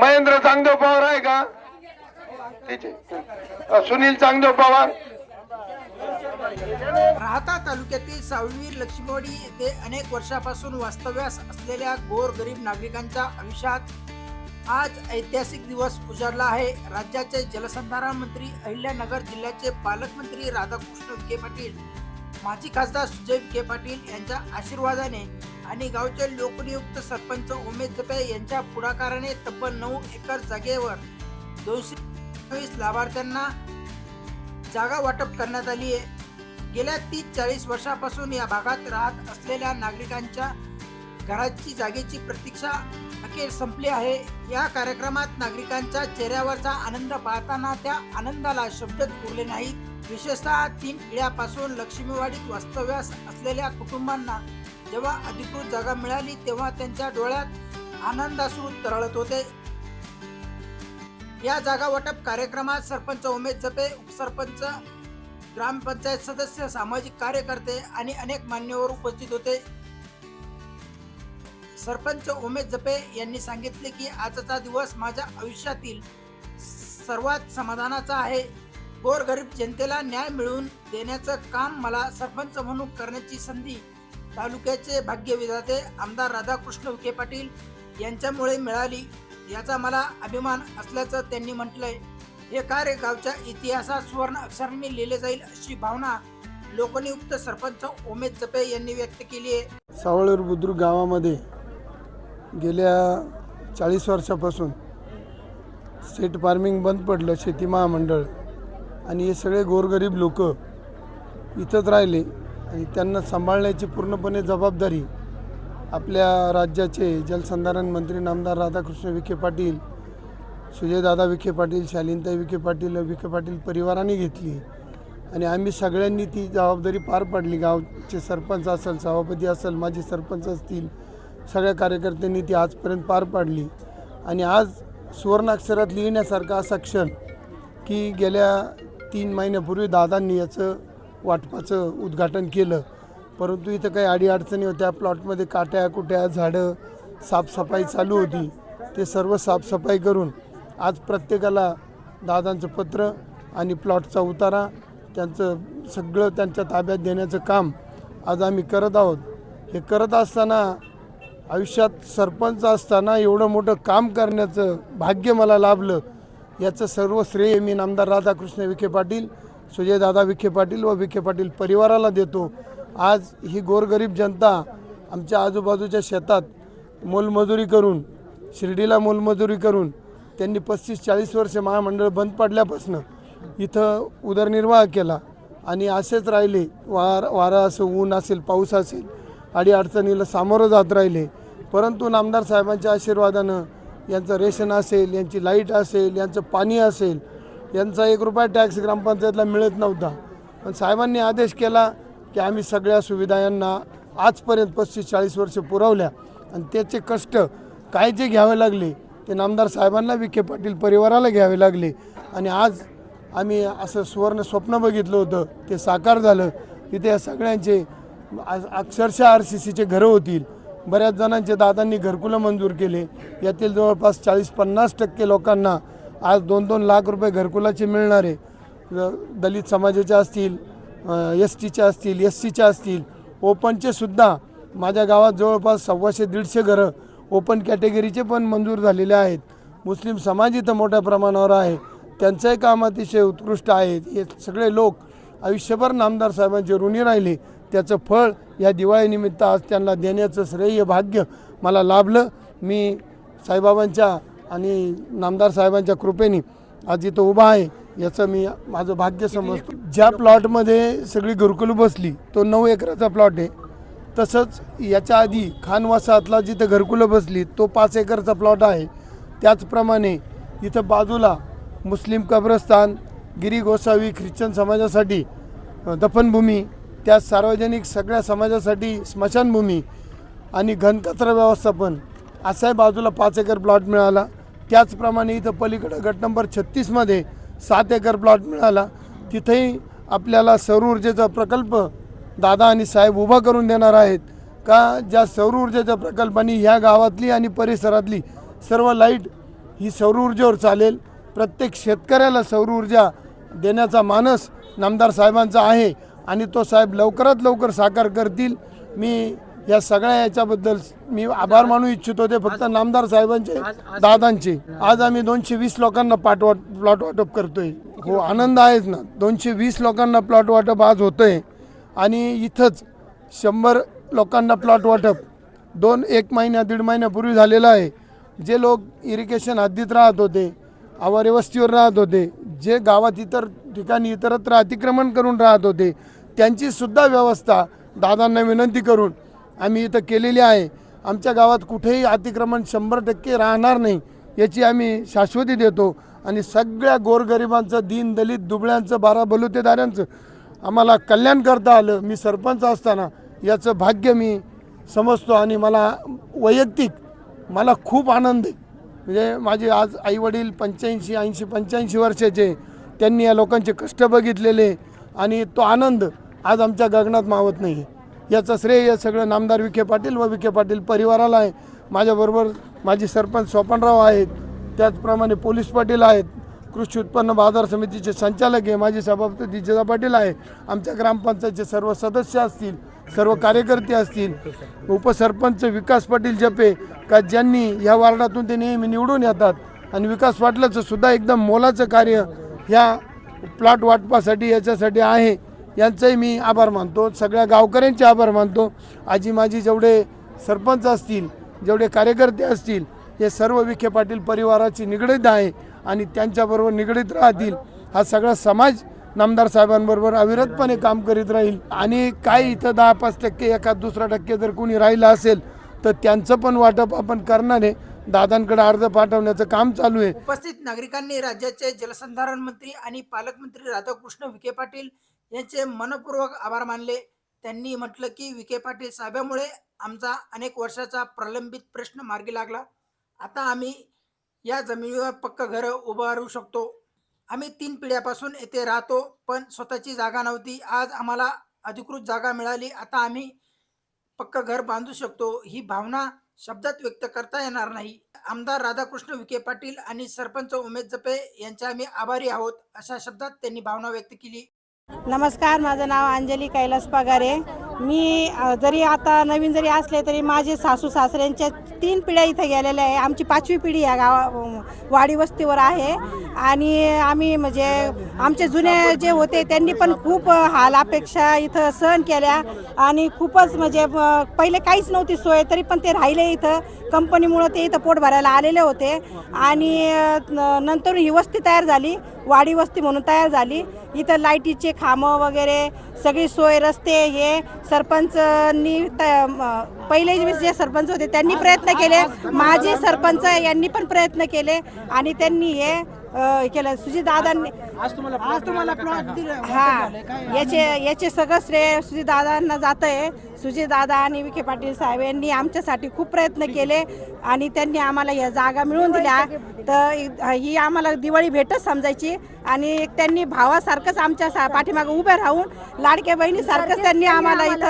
महेंद्र चांगदेव पवार आहे का? सुनील चांगदेव पवार. राहता तालुक्यातील सावळवीर लक्ष्मीवाडी येथे अनेक वर्षापासून वास्तव्यास असलेल्या गोर गरीब नागरिकांच्या आयुष्यात आज ऐतिहासिक दिवस उजाडला आहे. राज्याचे जलसंधारण मंत्री अहिल्यानगर जिल्ह्याचे पालकमंत्री राधाकृष्ण विखे पाटील माजी खासदार सुजय विखे पाटील यांच्या आशीर्वादाने आणि गावचे लोकनियुक्त सरपंच उमेश जपे यांच्या पुढाकाराने तब्बल नऊ एकर जागेवर दोनशे लाभार्थ्यांना जागा वाटप करण्यात आली आहे. गेल्या तीस चाळीस वर्षापासून या भागात राहत असलेल्या नागरिकांच्या घराची जागेची प्रतीक्षा अखेर संपली आहे. या कार्यक्रमात नागरिकांच्या चेहऱ्यावरचा आनंद पाहताना त्या आनंदाला शब्दच उरले नाहीत. विशेषतः तीन पिढ्यापासून लक्ष्मीवाडीत वास्तव्यास असलेल्या कुटुंबांना जेव्हा अधिकृत जागा मिळाली तेव्हा त्यांच्या डोळ्यात आनंदाश्रू तरळत होते. या जागा वाटप कार्यक्रमात सरपंच उमेश जपे उपसरपंच ग्रामपंचायत सदस्य सामाजिक कार्यकर्ते आणि अनेक मान्यवर उपस्थित होते. सरपंच उमेश जपे यांनी सांगितले की आजचा दिवस माझ्या आयुष्यातील सर्वात समाधानाचा आहे. गोरगरीब जनतेला न्याय मिळवून देण्याचं काम मला सरपंच म्हणून करण्याची संधी तालुक्याचे भाग्यविधाते आमदार राधाकृष्ण विखे पाटील यांच्यामुळे मिळाली याचा मला अभिमान असल्याचं त्यांनी म्हटलंय. हे कार्य गावच्या इतिहासात सुवर्ण अक्षरांनी लिहिले जाईल अशी भावना लोकनियुक्त सरपंच उमेद जपे यांनी व्यक्त केली आहे. सावळूर बुद्रुक गावामध्ये गेल्या चाळीस वर्षापासून स्टेट फार्मिंग बंद पडलं शेती महामंडळ आणि हे सगळे गोरगरीब लोक इथंच राहिले. आणि त्यांना सांभाळण्याची पूर्णपणे जबाबदारी आपल्या राज्याचे जलसंधारण मंत्री नामदार राधाकृष्ण विखे पाटील सुजयदादा विखे पाटील शालीनताई विखे पाटील विखे पाटील परिवाराने घेतली. आणि आम्ही सगळ्यांनी ती जबाबदारी पार पाडली. गावचे सरपंच असेल सभापती असेल माजी सरपंच असतील सगळ्या कार्यकर्त्यांनी ती आजपर्यंत पार पाडली. आणि आज सुवर्णाक्षरात लिहिण्यासारखा असा क्षण की गेल्या तीन महिन्यापूर्वी दादांनी याचं वाटपाचं उद्घाटन केलं. परंतु इथं काही अडीअडचणी होत्या. प्लॉटमध्ये काट्या कुट्या झाडं साफसफाई चालू होती. ते सर्व साफसफाई करून आज प्रत्येकाला दादांचं पत्र आणि प्लॉटचा उतारा त्यांचं सगळं त्यांच्या ताब्यात देण्याचं काम आज आम्ही करत आहोत. हे करत असताना आयुष्यात सरपंच असताना एवढं मोठं काम करण्याचं भाग्य मला लाभलं. याचं सर्व श्रेय मी नामदार राधाकृष्ण विखे पाटील सुजयदादा विखे पाटील व विखे पाटील परिवाराला देतो. आज ही गोरगरीब जनता आमच्या आजूबाजूच्या शेतात मोलमजुरी करून शिर्डीला मोलमजुरी करून त्यांनी पस्तीस चाळीस वर्ष महामंडळ बंद पडल्यापासनं इथं उदरनिर्वाह केला. आणि असेच राहिले वार वारा असं ऊन असेल पाऊस असेल अडीअडचणीला सामोरं जात राहिले. परंतु नामदार साहेबांच्या आशीर्वादानं यांचं रेशन असेल यांची लाइट असेल यांचं पाणी असेल यांचा एक रुपया टॅक्स ग्रामपंचायतला मिळत नव्हता. पण साहेबांनी आदेश केला की आम्ही सगळ्या सुविधा यांना आजपर्यंत पस्तीस चाळीस वर्ष पुरवल्या. आणि त्याचे कष्ट काय जे घ्यावे लागले ते नामदार साहेबांना विखे पाटील परिवाराला घ्यावे लागले. आणि आज आम्ही असं सुवर्ण स्वप्न बघितलं होतं ते साकार झालं. तिथे या सगळ्यांचे आज अक्षरशः आर सी सीचे घरं होतील. बऱ्याच जणांचे दादांनी घरकुलं मंजूर केले. यातील जवळपास चाळीस पन्नास टक्के लोकांना आज दोन दोन लाख रुपये घरकुलाचे मिळणारे दलित समाजाचे असतील एस टीचे असतील एस सीचे असतील ओपनचे सुद्धा माझ्या गावात जवळपास सव्वाशे दीडशे घरं ओपन कॅटेगरीचे पण मंजूर झालेले आहेत. मुस्लिम समाज इथं मोठ्या प्रमाणावर आहे. त्यांचंही काम अतिशय उत्कृष्ट आहे. हे सगळे लोक आयुष्यभर नामदार साहेबांचे ऋणी राहिले. त्याचं फळ या दिवाळीनिमित्त आज त्यांना देण्याचं श्रेय भाग्य मला लाभलं. मी साईबाबांच्या आणि नामदार साहेबांच्या कृपेने आज इथं उभा आहे याचं मी माझं भाग्य समजतो. ज्या प्लॉटमध्ये सगळी घरकुलं बसली तो नऊ एकराचा प्लॉट आहे. तसंच याच्या आधी खान वसाहतला जिथं घरकुलं बसली तो पाच एकरचा प्लॉट आहे. त्याचप्रमाणे इथं बाजूला मुस्लिम कब्रस्तान गिरी गोसावी ख्रिश्चन समाजासाठी दफनभूमी त्या सार्वजनिक सगळ्या समाजासाठी स्मशानभूमी आणि घनकचरा व्यवस्थापन असाही बाजूला पाच एकर प्लॉट मिळाला. त्याचप्रमाणे इथं पलीकडं गट नंबर छत्तीसमध्ये सात एकर प्लॉट मिळाला. तिथेही आपल्याला सौर ऊर्जेचा प्रकल्प दादा आणि साहेब उभा करून देणार आहेत. का ज्या सौर ऊर्जेच्या प्रकल्पांनी ह्या गावातली आणि परिसरातली सर्व लाइट ही सौर ऊर्जेवर चालेल. प्रत्येक शेतकऱ्याला सौर ऊर्जा देण्याचा मानस नामदार साहेबांचा आहे आणि तो साहेब लवकरात लवकर साकार करतील. मी या सगळ्या याच्याबद्दल मी आभार मानू इच्छितो. ते फक्त नामदार साहेबांचे दादांचे. आज आम्ही दोनशे वीस लोकांना पाठवा प्लॉट वाटप करतोय. हो आनंद आहेच ना. दोनशे वीस लोकांना प्लॉट वाटप आज होतंय. आणि इथंच शंभर लोकांना प्लॉट वाटप दोन एक महिन्या दीड महिन्यापूर्वी झालेलं आहे. जे लोक इरिगेशन हद्दीत राहत होते आवारे वस्तीवर राहत होते जे गावात इतर ठिकाणी इतरत्र अतिक्रमण करून राहत होते त्यांची सुद्धा व्यवस्था दादांना विनंती करून आम्ही इथं केलेली आहे. आमच्या गावात कुठेही अतिक्रमण शंभर टक्के राहणार नाही याची आम्ही शाश्वती देतो. आणि सगळ्या गोरगरिबांचं दीन दलित दुबळ्यांचं बारा बलुतेदारांचं आम्हाला कल्याण करता आलं. मी सरपंच असताना याचं भाग्य मी समजतो आणि मला वैयक्तिक मला खूप आनंद आहे. म्हणजे माझे आज आईवडील पंच्याऐंशी ऐंशी पंच्याऐंशी वर्षाचे त्यांनी या लोकांचे कष्ट बघितलेले आणि तो आनंद आज आमच्या गगनात मावत नाही आहे याचं श्रेय सगळं नामदार विखे पाटील व विखे पाटील परिवाराला आहे. माझ्याबरोबर माझे सरपंच सोपनराव आहेत. त्याचप्रमाणे पोलीस पाटील आहेत. कृषी उत्पन्न बाजार समितीचे संचालक आहे. माझे सभापती जिजा पाटील आहे. आमच्या ग्रामपंचायतचे सर्व सदस्य असतील सर्व कार्यकर्ते असतील उपसरपंच विकास पाटील जपे का ज्यांनी ह्या वार्डातून ते नेहमी निवडून येतात. आणि विकास पाटलाचं सुद्धा एकदम मोलाचं कार्य ह्या प्लॉट वाटपासाठी याच्यासाठी आहे. यांचंही मी आभार मानतो. सगळ्या गावकऱ्यांचे आभार मानतो. आजी माझी जेवढे सरपंच असतील जेवढे कार्यकर्ते असतील हे सर्व विखे पाटील परिवाराची निगडीत आहे आणि त्यांच्याबरोबर निगडीत राहतील. हा सगळा समाज नामदार साहेबांबरोबर अविरतपणे काम करीत राहील. आणि काय इथं दहा पाच टक्के एखाद दुसरा टक्के जर कोणी राहिलं असेल तर त्यांचं पण वाटप आपण करणार आहे. दादांकडे अर्ज पाठवण्याचं काम चालू आहे. उपस्थित नागरिकांनी राज्याचे जलसंधारण मंत्री आणि पालकमंत्री राधाकृष्ण विखे पाटील यांचे मनपूर्वक आभार मानले. त्यांनी म्हटलं की विखे पाटील साहेबांमुळे आमचा अनेक वर्षाचा प्रलंबित प्रश्न मार्गी लागला. आता आम्ही या जमिनीवर पक्क घरं उभारू शकतो. आम्ही तीन पिढ्यापासून येथे राहतो पण स्वतःची जागा नव्हती. आज आम्हाला अधिकृत जागा मिळाली. आता आम्ही पक्क घर बांधू शकतो. ही भावना शब्दात व्यक्त करता येणार नाही. आमदार राधाकृष्ण विखे पाटील आणि सरपंच उमेश जपे यांचे आम्ही आभारी आहोत अशा शब्दात त्यांनी भावना व्यक्त केली. नमस्कार माझं नाव अंजली कैलास पगारे. मी जरी आता नवीन जरी असले तरी माझे सासू सासऱ्यांच्या तीन पिढ्या इथं गेलेल्या आहे. आमची पाचवी पिढी या गावा वाडी वस्तीवर आहे. आणि आम्ही म्हणजे आमचे जुने जे होते त्यांनी पण खूप हाल अपेक्षा इथं सहन केल्या. आणि खूपच म्हणजे पहिले काहीच नव्हती सोय तरी पण ते राहिले इथं. कंपनीमुळं ते इथं पोट भरायला आलेले होते. आणि नंतर ही वस्ती तयार झाली. वाडी वस्ती म्हणून तयार झाली. इथं लाईटीचे खांबं वगैरे सगळी सोय रस्ते हे सरपंचनी त- पहिले जे जे सरपंच होते त्यांनी प्रयत्न केले. माजी सरपंच यांनी पण प्रयत्न केले आणि त्यांनी हे अ, केलं. सुजित दादांनी आज तुम्हाला प्लॉट दिलं हा. याचे याचे सगळं श्रेय सुजित दादांना जात आहे सुजित दादा आणि विखे पाटील साहेब यांनी आमच्यासाठी खूप प्रयत्न केले आणि त्यांनी आम्हाला या जागा मिळवून दिल्या. तर ही आम्हाला दिवाळी भेटच समजायची. आणि त्यांनी भावासारखंच आमच्या सा- पाठीमागे उभे राहून लाडक्या बहिणीसारखंच त्यांनी आम्हाला इथं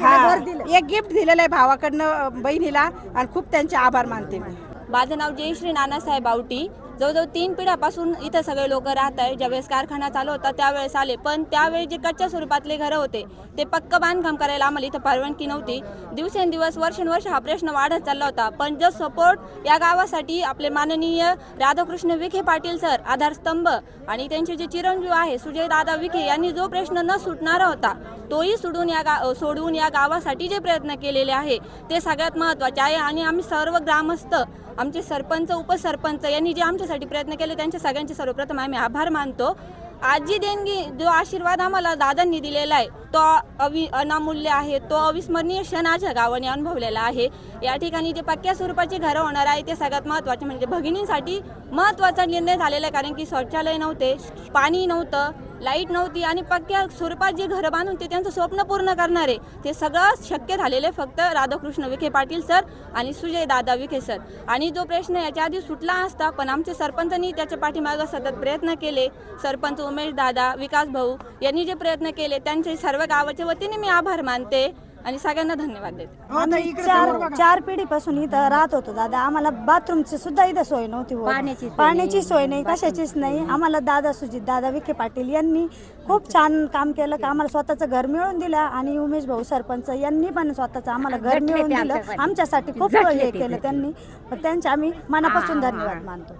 हा, एक गिफ्ट दिलेलं आहे भावाकडनं बहिणीला. आणि खूप त्यांचे आभार मानते मी. माझं नाव जयश्री नानासाहेब आवटी. जवळजवळ तीन पिढ्यापासून इथं सगळे लोक राहत आहे ज्यावेळेस कारखाना चालू होता त्यावेळेस आले. पण त्यावेळी जे कच्च्या स्वरूपातले घरं होते ते पक्क बांधकाम करायला आम्हाला इथं परवानगी नव्हती. दिवसेंदिवस वर्षानुवर्ष हा प्रश्न वाढत चालला होता. पण जो सपोर्ट या गावासाठी आपले माननीय राधाकृष्ण विखे पाटील सर आधारस्तंभ आणि त्यांचे जे चिरंजीव आहे सुजय दादा विखे यांनी जो प्रश्न न सुटणारा होता तोही सोडून या गा सोडून या गावासाठी जे प्रयत्न केलेले आहे ते सगळ्यात महत्त्वाचे आहे. आणि आम्ही सर्व ग्रामस्थ आमचे सरपंच उपसरपंच यांनी जे करण्यासाठी प्रयत्न केले. त्यांचे सगळ्यांचे सर्वप्रथम आम्ही आभार मानतो. आजी देणगी जो आशीर्वाद आम्हाला दादांनी दिलेला आहे तो अवि अनामूल्य आहे. तो अविस्मरणीय क्षण आजच्या गावाने अनुभवलेला आहे. या ठिकाणी जे पक्क्या स्वरूपाची घरं होणार आहे ते सगळ्यात महत्त्वाचे म्हणजे भगिनींसाठी महत्त्वाचा निर्णय झालेला आहे. कारण की शौचालय नव्हते पाणी नव्हतं लाइट नव्हती आणि पक्क्या स्वरूपात जे घरं बांधून ते त्यांचं स्वप्न पूर्ण करणारे. ते सगळं शक्य झालेलं आहे फक्त राधाकृष्ण विखे पाटील सर आणि सुजय दादा विखे सर. आणि जो प्रश्न याच्या आधी सुटला असता पण आमचे सरपंचांनी त्याच्या पाठीमागं सतत प्रयत्न केले. सरपंच उमेश दादा विकास भाऊ यांनी जे प्रयत्न केले त्यांचे सर्व गावाच्या वतीने मी आभार मानते. आणि सगळ्यांना धन्यवाद देते. आम्ही चार चार पिढीपासून इथं राहत होतो दादा. आम्हाला बाथरूमची सुद्धा इथं सोय नव्हती होत. पाण्याची सोय नाही कशाचीच नाही. आम्हाला दादा सुजित दादा विखे पाटील यांनी खूप छान काम केलं का आम्हाला स्वतःचं घर मिळवून दिलं आणि उमेश भाऊ सरपंच यांनी पण स्वतःचं आम्हाला घर मिळवून दिलं. आमच्यासाठी खूप हे केलं त्यांनी. पण त्यांचे आम्ही मनापासून धन्यवाद मानतो.